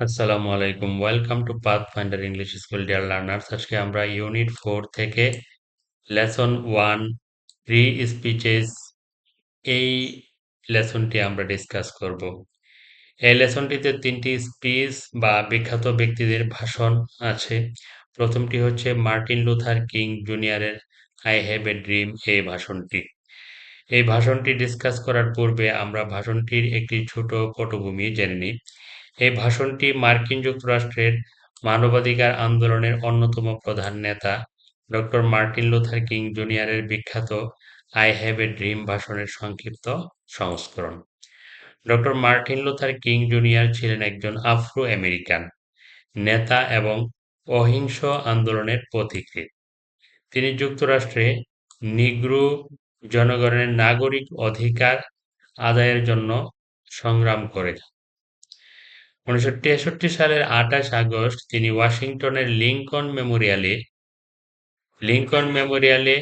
আসসালামু আলাইকুম welcome to Path Finder English school dear learners আজকে আমরা ইউনিট ফোর থেকে লেসন ওয়ান প্রি স্পিচেস এই লেসনটি আমরা ডিসকাস করব। এই লেসনটিতে তিনটি স্পিচ বা বিখ্যাত ব্যক্তিদের ভাষণ আছে। প্রথমটি হচ্ছে মার্টিন লুথার কিং জুনিয়রের আই হ্যাভ এ ড্রিম এই ভাষণটি। এই ভাষণটি ডিসকাস করার পূর্বে আমরা ভাষণটির একটি ছোট পটভূমি জেনে নিই। এই ভাষণটি মার্কিন যুক্তরাষ্ট্রের মানবাধিকার আন্দোলনের অন্যতম প্রধান নেতা। ডক্টর মার্টিন লুথার কিং জুনিয়রের বিখ্যাত আই হ্যাভ এ ড্রিম ভাষণের সংক্ষিপ্ত সংস্করণ। Doctor Martin Luther King junior ছিলেন একজন আফ্রো আমেরিকান, নেতা এবং অহিংস আন্দোলনের পথিকৃৎ। তিনি যুক্তরাষ্ট্রে নিগ্রু জনগণের নাগরিক অধিকার আদায়ের জন্য সংগ্রাম করে উনিশশো তেষট্টি সালের আঠাশ আগস্ট তিনি ওয়াশিংটনের লিঙ্কন মেমোরিয়ালে লিঙ্কন মেমোরিয়ালে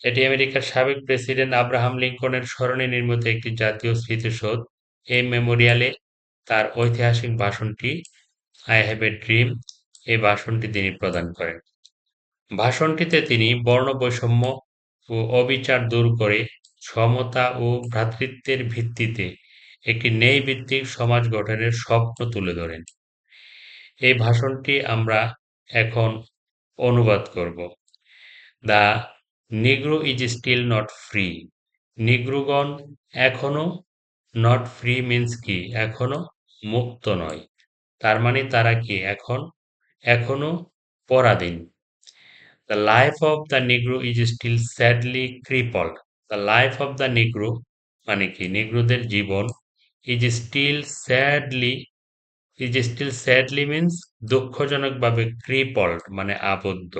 এটি আমেরিকার সাবেক প্রেসিডেন্ট আব্রাহাম লিঙ্কনের স্মরণে নির্মিত একটি জাতীয় স্মৃতিসৌধ। এই মেমোরিয়ালে তার ঐতিহাসিক ভাষণটি আই হ্যাভ এ ড্রিম এই ভাষণটি তিনি প্রদান করেন। ভাষণটিতে তিনি বর্ণ বৈষম্য ও অবিচার দূর করে সমতা ও ভ্রাতৃত্বের ভিত্তিতে একটি ন্যায় ভিত্তিক সমাজ গঠনের স্বপ্ন তুলে ধরেন। এই ভাষণটি আমরা এখন অনুবাদ করব। The Negro is still not free. নিগ্রুগণ এখনও নট ফ্রি মিন্স কি? এখনও মুক্ত নয়। তার মানে তারা কি? এখন, এখনও পরাধীন। The life of the Negro is still sadly crippled. The life of the Negro মানে কি? নিগ্রোদের জীবন is still sadly is still sadly means দুঃখজনকভাবে crippled মানে আবদ্ধ।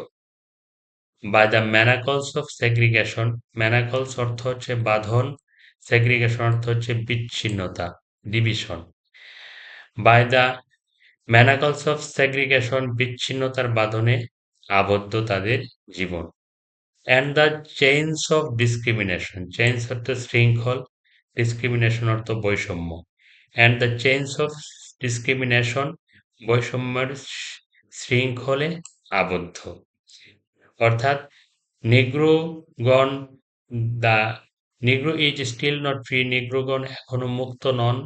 By the manacles of segregation manacles অর্থ হচ্ছে বাঁধন সেগ্রিগেশন অর্থ হচ্ছে বিচ্ছিন্নতা division by the manacles of segregation বিচ্ছিন্নতার বাঁধনে আবদ্ধ তাদের জীবন। And the change of discrimination change অর্থ শৃঙ্খল ডিসক্রিমিনেশন অর্থ বৈষম্য। And the change of discrimination বৈষম্যের শৃঙ্খলে আবদ্ধ। অর্থাৎ, নিগ্রোগণ the Negro is still not free, নিগ্রোগণ এখনও মুক্ত নন।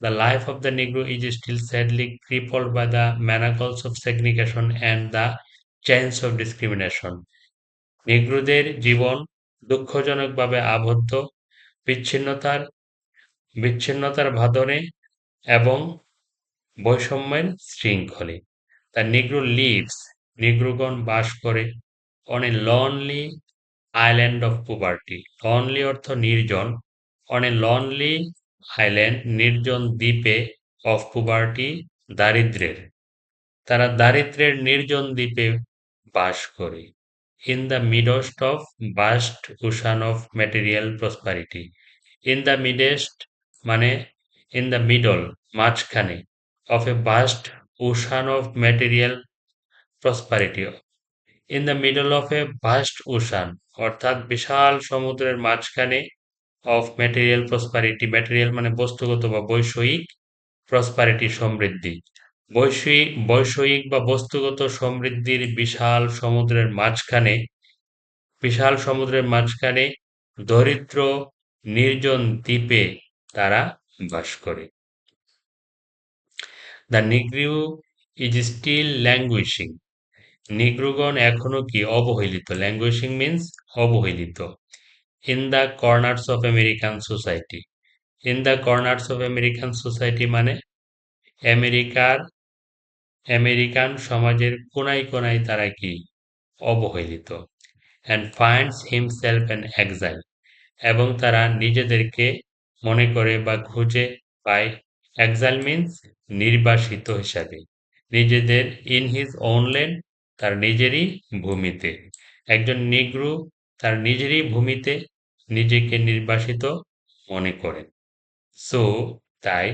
The life of the Negro is still sadly crippled by the manacles of segregation and the change of discrimination নিগ্রোদের জীবন দুঃখজনকভাবে আবদ্ধ। বিচ্ছিন্নতার বিচ্ছিন্নতার ভাদনে এবং বৈষম্যের শৃঙ্খলে। দ্য নিগ্রো লিভস, নিগ্রোগণ বাস করে on a lonely island of poverty lonely অর্থ নির্জন। অন এ লনলি আইল্যান্ড নির্জন দ্বীপে অফ পুবার্টি দারিদ্রের। তারা দারিদ্রের নির্জন দ্বীপে বাস করে। In the midst of vast ocean of material prosperity in the midst মানে ইন দ্য মিডল মাঝখানে of a vast ocean of material prosperity in the middle of a vast ocean অর্থাৎ বিশাল সমুদ্রের মাঝখানে অফ ম্যাটেরিয়াল প্রসপারিটি ম্যাটেরিয়াল মানে বস্তুগত বা বৈষয়িক প্রসপারিটি সমৃদ্ধি। বৈষয়িক বৈষয়িক বা বস্তুগত সমৃদ্ধির বিশাল সমুদ্রের মাঝখানে, বিশাল সমুদ্রের মাঝখানে দরিদ্র নির্জন দ্বীপে তারা বাস করে। The Negro is still languishing নিগ্রুগণ এখনও কি অবহেলিত? ল্যাঙ্গুয়েজিং মিন্স অবহেলিত। In the corners of American society in the corners of American society মানে আমেরিকার আমেরিকান সমাজের কোনায় কোনায় তারা কি? অবহেলিত। And finds himself and exile এবং তারা নিজেদেরকে মনে করে বা খুঁজে পায় এক্সাইল মিন্স নির্বাসিত হিসাবে। নিজেদের ইন হিজ ল্যান্ড তার নিজেরই ভূমিতে। একজন নিগ্রু তার নিজেরই ভূমিতে নিজেকে নির্বাসিত মনে করেন সো তাই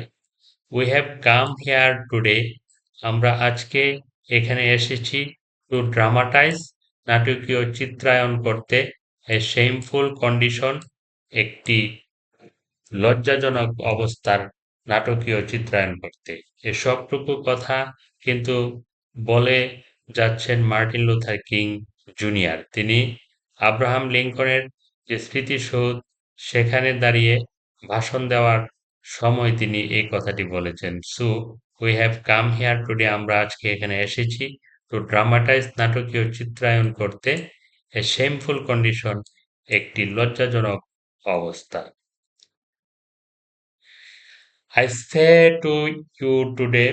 we have come here today আমরা আজকে এখানে এসেছি টু ড্রামাটাইজ নাটকীয় চিত্রায়ন করতে এ শেমফুল কন্ডিশন একটি লজ্জাজনক অবস্থার নাটকীয় চিত্রায়ন করতে। এসবটুকু কথা কিন্তু বলে যাচ্ছেন মার্টিন লুথার কিং জুনিয়র। তিনি আব্রাহাম লিঙ্কনের যে স্মৃতিসৌধ, সেখানে দাঁড়িয়ে ভাষণ দেওয়ার সময় তিনি এই কথাটি বলেছেন, so we have come here today আমরা আজকে এখানে এসেছি টু ড্রামাটাইজ নাটকীয় চিত্রায়ন করতে এ শেমফুল কন্ডিশন একটি লজ্জাজনক অবস্থা। I say to you today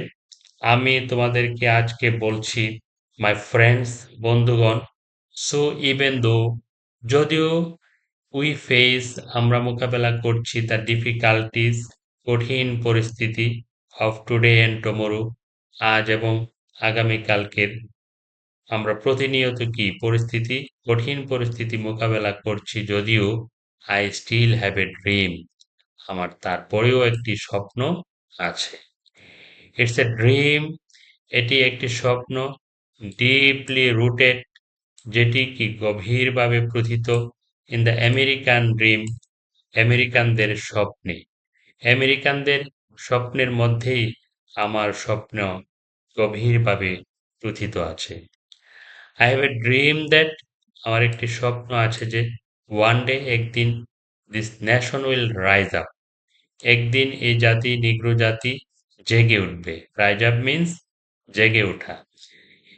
আমি তোমাদেরকে আজকে বলছি মাই ফ্রেন্ডস বন্ধুগণ সো ইভেন দো যদিও উই ফেস আমরা মোকাবেলা করছি দ্য ডিফিকাল্টিস কঠিন পরিস্থিতি অফ টুডে অ্যান্ড টমোরো আজ এবং আগামীকালকের আমরা প্রতিনিয়ত কি পরিস্থিতি, কঠিন পরিস্থিতি মোকাবেলা করছি, যদিও I still have a dream আমার তারপরেও একটি স্বপ্ন আছে। ইটস এ ড্রিম এটি একটি স্বপ্ন। ডিপলি রুটেড যেটি কি গভীরভাবে প্রথিত ইন দ্য আমেরিকান ড্রিম আমেরিকানদের স্বপ্নে। আমেরিকানদের স্বপ্নের মধ্যেই আমার স্বপ্ন গভীরভাবে প্রথিত আছে। I have a dream that আমার একটি স্বপ্ন আছে যে ওয়ান ডে একদিন this nation will rise up একদিন এই জাতি, নিগ্র জাতি জেগে উঠবে। রাইজ আপ মিন্স জেগে ওঠা।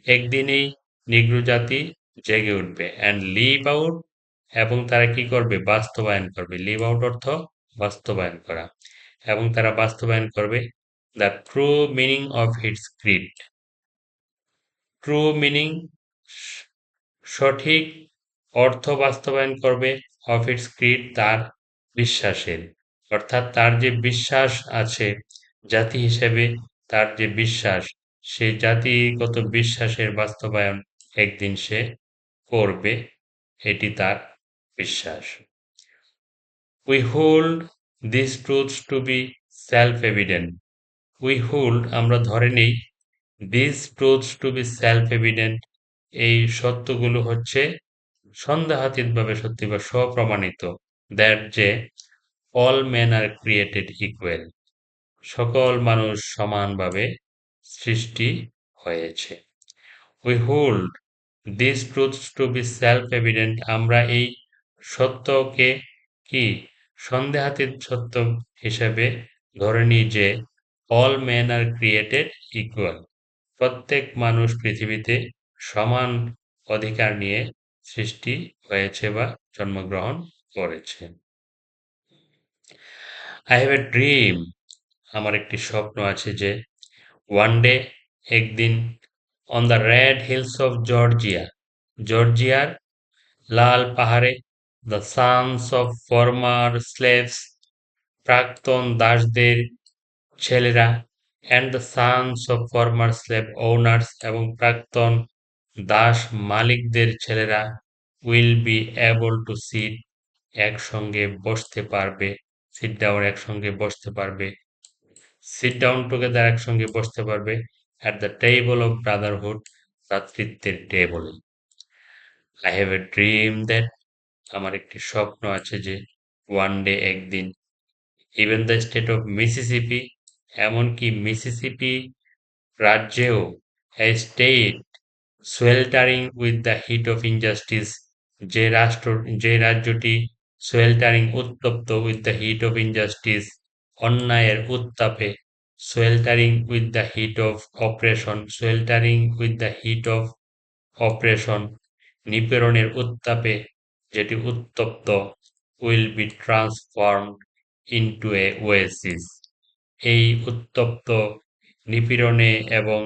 একদিন এই নিগ্র জাতি জেগে উঠবে। অ্যান্ড লিভ আউট এবং তারা কি করবে? বাস্তবায়ন করবে। লিভ আউট অর্থ বাস্তবায়ন করা। এবং তারা বাস্তবায়ন করবে the true meaning of its creed true meaning সঠিক অর্থ বাস্তবায়ন করবে অফ ইটস ক্রিড তার বিশ্বাসের। অর্থাৎ তার যে বিশ্বাস আছে জাতি হিসেবে তার যে বিশ্বাস সেই জাতিগত বিশ্বাসের বাস্তবায়ন একদিন সে করবে, এটি তার বিশ্বাস। We hold this truths to be self evident we hold আমরা ধরে নেই this truths to be self evident এই সত্যগুলো হচ্ছে সন্দেহাতীতভাবে সত্যি বা স্বপ্রমাণিত দ্যাট যে all men are created equal সকল মানুষ সমানভাবে সৃষ্টি হয়েছে। We hold this truths to be self evident আমরা এই সত্যকে কি সন্দেহাতীত সত্য হিসেবে ধরে নিই যে all men are created equal প্রত্যেক মানুষ পৃথিবীতে সমান অধিকার নিয়ে সৃষ্টি হয়েছে বা জন্মগ্রহণ করেছে। আই হ্যাভ এ ড্রিম আমার একটি স্বপ্ন আছে যে ওয়ান ডে একদিন on the red hills of Georgia জর্জিয়ার লাল পাহাড়ে the sons of former slaves প্রাক্তন দাসদের ছেলেরা and the sons of former slave owners এবং প্রাক্তন দাস মালিকদের ছেলেরা will be able to sit একসঙ্গে বসতে পারবে সিট ডাউন একসঙ্গে বসতে পারবে সিট ডাউন টুগেদার একসঙ্গে বসতে পারবে at the table of brotherhood ভ্রাতৃত্বের টেবলে I have a dream that আমার একটি স্বপ্ন আছে যে ওয়ান ডে একদিন even the state of Mississippi এমনকি মিসিসিপি রাজ্যেও a state sweltering with the heat of injustice, যে রাষ্ট্র, যে রাজ্যটি সোয়েল্টারিং উত্তপ্ত with the heat of injustice, অন্যায়ের উত্তাপে sweltering with the heat of oppression, sweltering with the heat of oppression, নিপীড়নের উত্তাপে যেটি উত্তপ্ত, will be transform into a oasis. এই উত্তপ্ত, নিপীড়নে এবং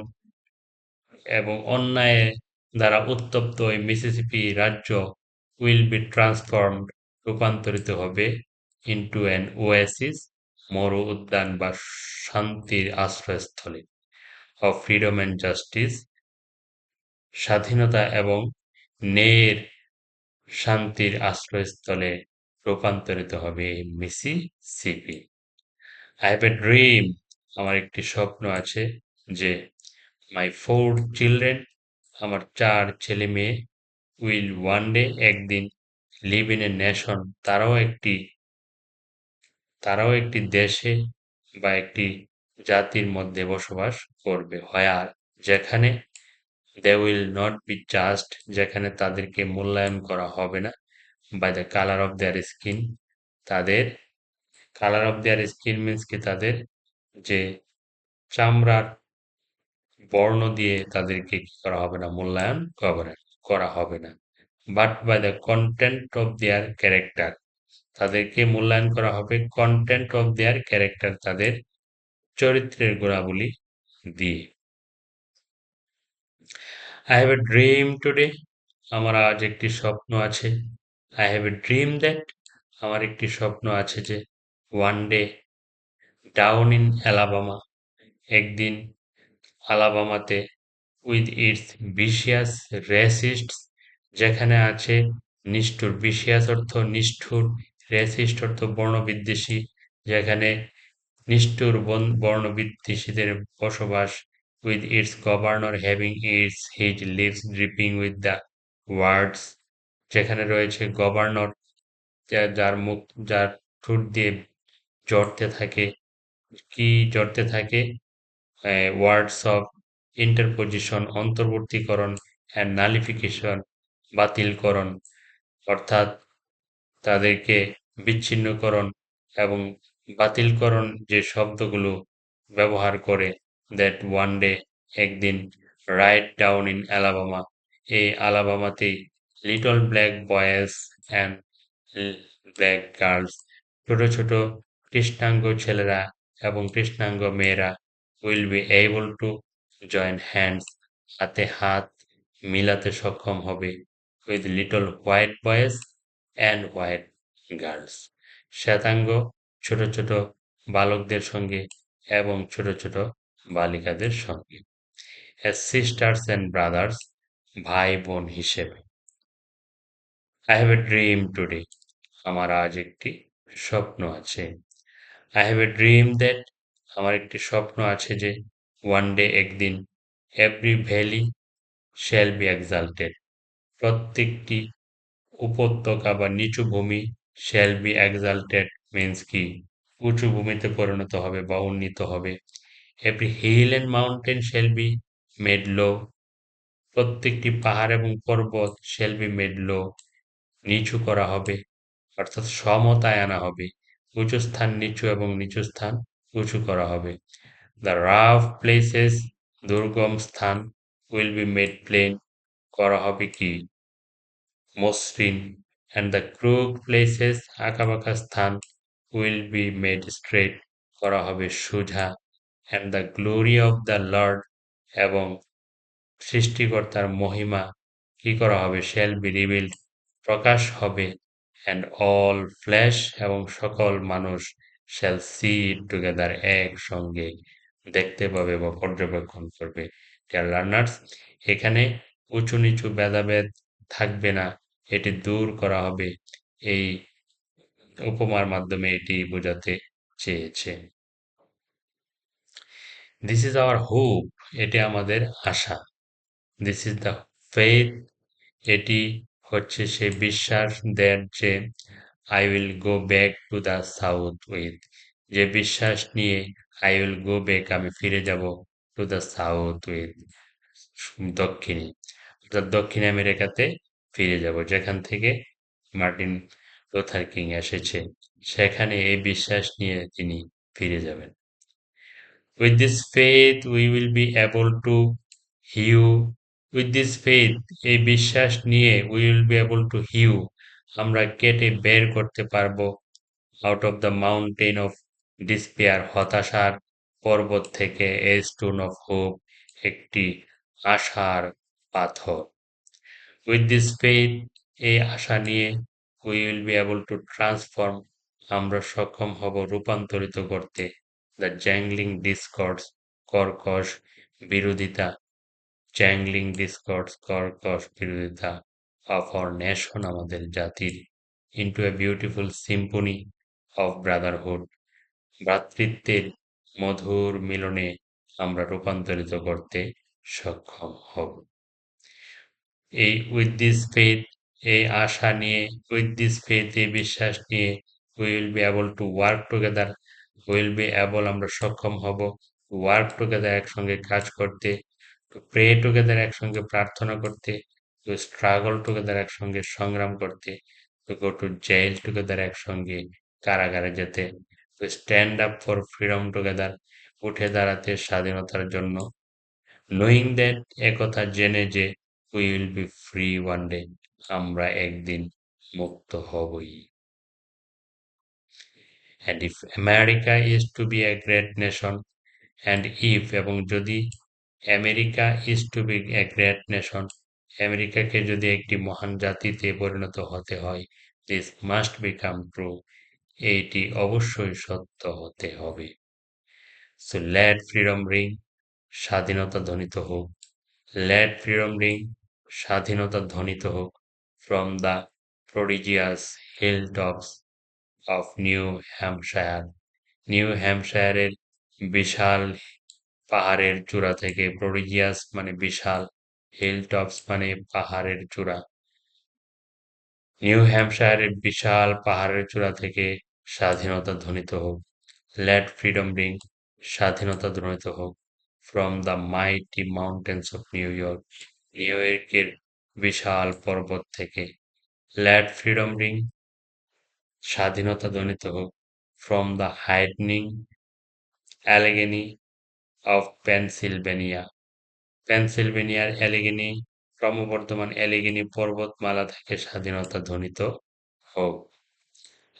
এবং অন্যায় দ্বারা উত্তপ্ত এই মিসিসিপি রাজ্য উইল বি ট্রান্সফর্মড রূপান্তরিত হবে ইন্টু অ্যান ওয়েসিস মরু উদ্যান বা শান্তির আশ্রয়স্থলে অফ ফ্রিডম অ্যান্ড জাস্টিস স্বাধীনতা এবং ন্যায়ের শান্তির আশ্রয়স্থলে রূপান্তরিত হবে এই Mississippi I have a dream আমার একটি স্বপ্ন আছে যে মাই ফোর চিলড্রেন আমার চার ছেলে মেয়ে উইল ওয়ান ডে একদিন লিভ ইন এ নেশন তারাও একটি তারাও একটি দেশে বা একটি জাতির মধ্যে বসবাস করবে। আর যেখানে they will not be just যেখানে তাদেরকে মূল্যায়ন করা হবে না। By the colour of their skin তাদের colour of their skin means কি তাদের যে চামড়ার বর্ণ দিয়ে তাদেরকে কি করা হবে না? মূল্যায়ন করা হবে না। But by the content of their character তাদেরকে মূল্যায়ন করা হবে। কন্টেন্ট অফ দেয়ার ক্যারেক্টার তাদের চরিত্রের গুণাবলী দিয়ে। I have a dream today আমার আজ একটি স্বপ্ন আছে। I have a dream that আমার একটি স্বপ্ন আছে যে one day down in Alabama একদিন আলাবামাতে উইথ ইটস বিশিয়াস রেসিস্ট, যেখানে আছে নিষ্ঠুর বিশিয়াস অর্থ নিষ্ঠুর, রেসিস্ট অর্থ বর্ণবিদ্বেষী, যেখানে নিষ্ঠুর বর্ণবিদ্বেষীদের বসবাস with its governor having its his lips dripping with the words, যেখানে রয়েছে গভর্নর যার মুখ, যার ঠোঁট দিয়ে জড়তে থাকে, কি জড়তে থাকে? ওয়ার্ডস অফ ইন্টারপোজিশন অন্তর্বর্তীকরণ অ্যান্ড নালিফিকেশন বাতিলকরণ, অর্থাৎ তাদেরকে বিচ্ছিন্নকরণ এবং বাতিলকরণ যে শব্দগুলো ব্যবহার করে দ্যাট ওয়ান ডে একদিন রাইট ডাউন ইন অ্যালাবামা এই আলাবামাতেই little black boys and black girls ছোট ছোট কৃষ্ণাঙ্গ ছেলেরা এবং কৃষ্ণাঙ্গ মেয়েরা will be able to join hands হাতে হাত মিলাতে সক্ষম হবে with little white boys and white girls শ্বেতাঙ্গ ছোট ছোট বালকদের সঙ্গে এবং ছোট ছোট বালিকাদের সঙ্গে। সিস্টার্স অ্যান্ড ব্রাদার্স ভাই বোন হিসেবে। I have a dream today আমার আজ একটি স্বপ্ন আছে। I have a dream that আমার একটি স্বপ্ন আছে যে ওয়ান ডে একদিন every valley shall be exalted প্রত্যেকটি উপত্যকা বা নিচু ভূমি শ্যাল বি এক্সাল্টেড মিন্স কি? উঁচু ভূমিতে পরিণত হবে বা উন্নীত হবে। Every hill and mountain shall be made low প্রত্যেকটি পাহাড় এবং পর্বত শ্যাল বি মেড লো নিচু করা হবে, অর্থাৎ সমতায় আনা হবে। উঁচু স্থান নিচু এবং নিচু স্থান উঁচু করা হবে। দ্য রাফ প্লেসেস দুর্গম স্থান উইল বি মেড প্লেন করা হবে কি? মসৃণ অ্যান্ড দ্য ক্রুক প্লেসেস আঁকাবাঁকা স্থান উইল বি মেড স্ট্রেট করা হবে সোজা and the glory of the Lord এবং সৃষ্টিকর্তার মহিমা কি করা হবে? শ্যাল বি রিবিল্ড প্রকাশ হবে অ্যান্ড অল ফ্ল্যাশ এবং সকল মানুষ শ্যাল সি টুগেদার একসঙ্গে দেখতে পাবে বা পর্যবেক্ষণ করবে। ডিয়ার লার্নার্স এখানে উঁচু নিচু ভেদাভেদ থাকবে না, এটি দূর করা হবে। এই উপমার মাধ্যমে এটি বোঝাতে চেয়েছে। দিস ইজ আওয়ার হোপ এটি আমাদের আশা। দিস ইজ দ্য ফেথ এটি হচ্ছে সে বিশ্বাস দেন যে I will go back to the South with যে বিশ্বাস নিয়ে আই উইল গো ব্যাক আমি ফিরে যাব টু দ্য সাউথ উইথ দক্ষিণে। অর্থাৎ দক্ষিণ আমেরিকাতে ফিরে যাব, যেখান থেকে মার্টিন লোথার কিং এসেছে। সেখানে এই বিশ্বাস নিয়ে তিনি ফিরে যাবেন। With this faith we will be able to hew with this faith এই বিশ্বাস নিয়ে we will be able to hew আমরা কেটে বের করতে পারব out of the mountain of despair হতাশার পর্বত থেকে এ স্টোন অফ হোপ একটি আশার পাথর। উইথ দিস ফেথ এই আশা নিয়ে we will be able to transform আমরা সক্ষম হব রূপান্তরিত করতে। দ্য জ্যাংলিং ডিসকর্ডস কর্কশ বিরোধিতা। জ্যাংলিং ডিসকর্ডস কর্কশ বিরোধিতা। অফ আওয়ার নেশন আমাদের জাতির into a beautiful symphony of brotherhood ভ্রাতৃত্বের মধুর মিলনে আমরা রূপান্তরিত করতে সক্ষম হব। এই উইথ দিস ফেথ এই আশা নিয়ে উইথ দিস ফেথ এই বিশ্বাস নিয়ে we will be able to work together will be able আমরা সক্ষম হব ওয়ার্ক টুগেদার একসঙ্গে কাজ করতে প্রে টুগেদার একসঙ্গে প্রার্থনা করতে টু স্ট্রাগল টুগেদার একসঙ্গে, সংগ্রাম করতে to go to jail together একসঙ্গে, কারাগারে যেতে to stand up for freedom together উঠে দাঁড়াতে স্বাধীনতার জন্য নোয়িং দ্যাট একথা জেনে যে we will be free one day আমরা একদিন মুক্ত হবই। And if America is to be a great nation and if এবং যদি America is to be a great nation আমেরিকাকে যদি একটি মহান জাতিতে পরিণত হতে হয় দিস মাস্ট বিকাম ট্রু এইটি অবশ্যই সত্য হতে হবে। সো লেট ফ্রিডম রিং স্বাধীনতা ধ্বনিত হোক। লেট ফ্রিডম রিং স্বাধীনতা ধ্বনিত হোক। From the prodigious hill tops of New Hampshire New হ্যাম্পশায়ারের বিশাল পাহাড়ের চূড়া থেকে প্রডিজিয়াস মানে বিশাল হিল টপস মানে পাহাড়ের চূড়া। নিউ হ্যাম্পশায়ারের বিশাল পাহাড়ের চূড়া থেকে স্বাধীনতা ধ্বনিত হোক। লেট ফ্রিডম রিং স্বাধীনতা ধ্বনিত হোক। From the mighty mountains of New York New ইয়র্কের বিশাল পর্বত থেকে। লেট ফ্রিডম রিং স্বাধীনতা ধ্বনিত হোক। From the heightening Allegheny of Pennsylvania পেনসিলভেনিয়ার Allegheny ক্রমবর্ধমান অ্যালেগেনি পর্বতমালা থেকে স্বাধীনতা ধ্বনিত হোক।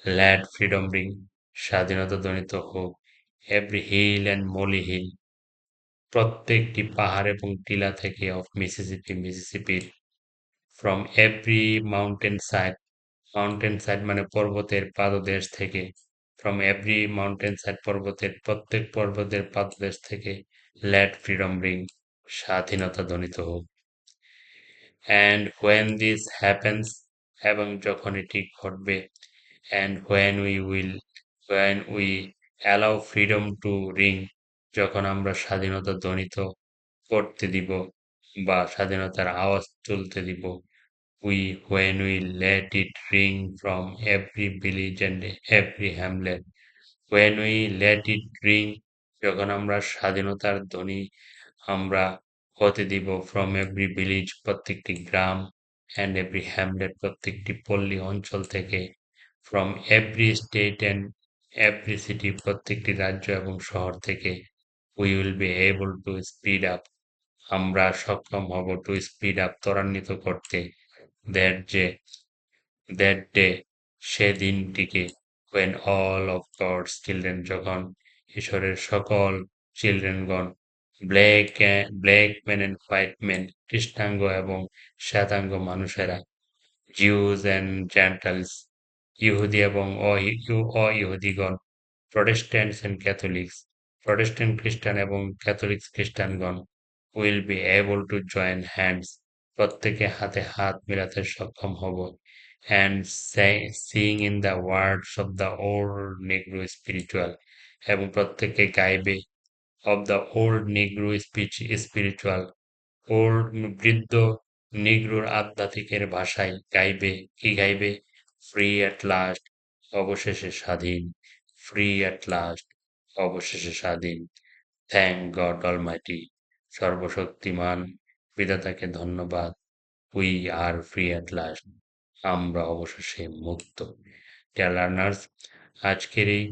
ল্যাড ফ্রিডম রিং স্বাধীনতা ধ্বনিত হোক। Every hill and molehill প্রত্যেকটি পাহাড় এবং টিলা থেকে of Mississippi মিসিসিপির from every mountain side mountain side মানে পর্বতের পাদদেশ থেকে। ফ্রম এভরি মাউন্টেন সাইড পর্বতের প্রত্যেক পর্বতের পাদদেশ থেকে ল্যাড ফ্রিডম রিং স্বাধীনতা ধ্বনিত হোক। অ্যান্ড হোয়েন দিস হ্যাপেন্স এবং যখন এটি ঘটবে and when we will when we allow freedom to ring যখন আমরা স্বাধীনতা ধ্বনিত করতে দিব বা স্বাধীনতার আওয়াজ তুলতে দিব we when we let it ring from every village and every hamlet when we let it ring যখন আমরা স্বাধীনতার ধ্বনি আমরা হতে দিব ফ্রম এভরি ভিলেজ প্রত্যেকটি গ্রাম অ্যান্ড এভরি হ্যামলেট প্রত্যেকটি পল্লী অঞ্চল থেকে। From every state and every city প্রত্যেকটি রাজ্য এবং শহর থেকে we will be able to speed up আমরা সক্ষম হব টু স্পিড আপ ত্বরান্বিত করতে। দ্যাট যে that day সেদিনটিকে when all of God's children যখন ঈশ্বরের সকল চিলড্রেনগণ black black men and white men কৃষ্ণাঙ্গ এবং শ্বেতাঙ্গ মানুষেরা জিউজ অ্যান্ড জেন্টালস ইহুদি এবং অ-ইহুদিগণ, প্রটেস্ট্যান্টস অ্যান্ড ক্যাথলিক্স, প্রটেস্ট্যান্ট খ্রিস্টান এবং Catholics খ্রিস্টানগণ will be able to join hands. প্রত্যেকে হাতে হাত মেলাতে সক্ষম হব। And sing in the words of the old Negro spiritual এবং প্রত্যেকে গাইবে of the old Negro speech spiritual old বৃদ্ধ নিগ্রোর আধ্যাত্মিকের ভাষায় গাইবে, কি গাইবে? ফ্রি অ্যাট লাস্ট অবশেষে স্বাধীন। ফ্রি অ্যাট লাস্ট অবশেষে স্বাধীন। থ্যাংক গড অলমাইটি সর্বশক্তিমান বিধাতাকে ধন্যবাদ। We are free at last আমরা অবশেষে মুক্ত। ডিয়ার লার্নার্স আজকের এই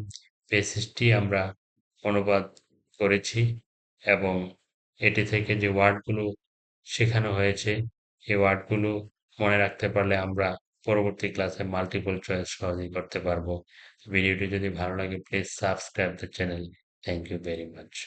পেসেজটি আমরা অনুবাদ করেছি এবং এটি থেকে যে ওয়ার্ডগুলো শেখানো হয়েছে, এই ওয়ার্ডগুলো মনে রাখতে পারলে আমরা পরবর্তী ক্লাসে মাল্টিপল চয়েস সহজেই করতে পারব। ভিডিওটি যদি ভালো লাগে please subscribe the channel thank you very much